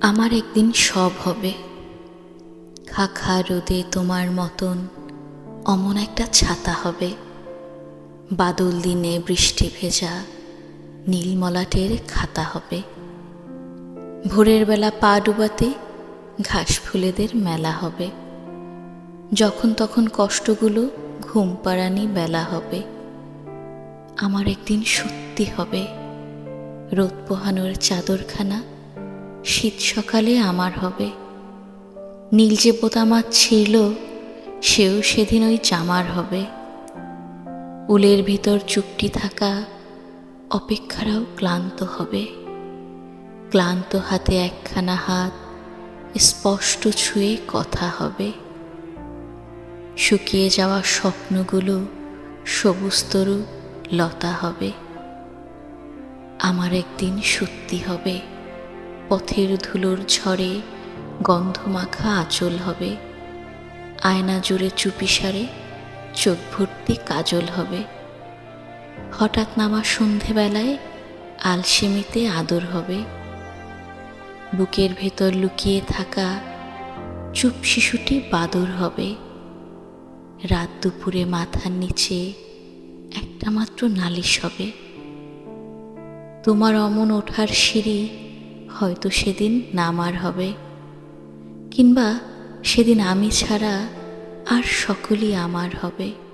আমার একদিন সব হবে। খাখা রোদে তোমার মতন অমন একটা ছাতা হবে। বাদল দিনে বৃষ্টি ভেজা নীলমলাটের খাতা হবে। ভোরের বেলা পা ডুবাতে ঘাস ফুলেদের মেলা হবে। যখন তখন কষ্টগুলো ঘুম পাড়ানি বেলা হবে। আমার একদিন সত্যি হবে। রোদ পোহানোর চাদরখানা শীত সকালে আমার হবে। নীল যে বোতামার ছিল সেও সেদিন ওই জামার হবে। উলের ভিতর চুপটি থাকা অপেক্ষারাও ক্লান্ত হবে। ক্লান্ত হাতে একখানা হাত স্পষ্ট ছুঁয়ে কথা হবে। শুকিয়ে যাওয়া স্বপ্নগুলো সবুজ তরু লতা হবে। আমার একদিন সত্যি হবে। পথের ধুলোর ঝড়ে গন্ধমাখা আঁচল হবে। আয়না জুড়ে চুপি সারে চোখ ভর্তি কাজল হবে। হঠাৎ নামা সন্ধেবেলায় আলসেমিতে আদর হবে। বুকের ভেতর লুকিয়ে থাকা চুপ শিশুটি বাদর হবে। রাত দুপুরে মাথার নিচে একটা মাত্র নালিশ হবে। তোমার অমন ওঠার সিঁড়ি হয়তো সেদিন নামার হবে। কিংবা সেদিন আমি ছাড়া আর সকলই আমার হবে।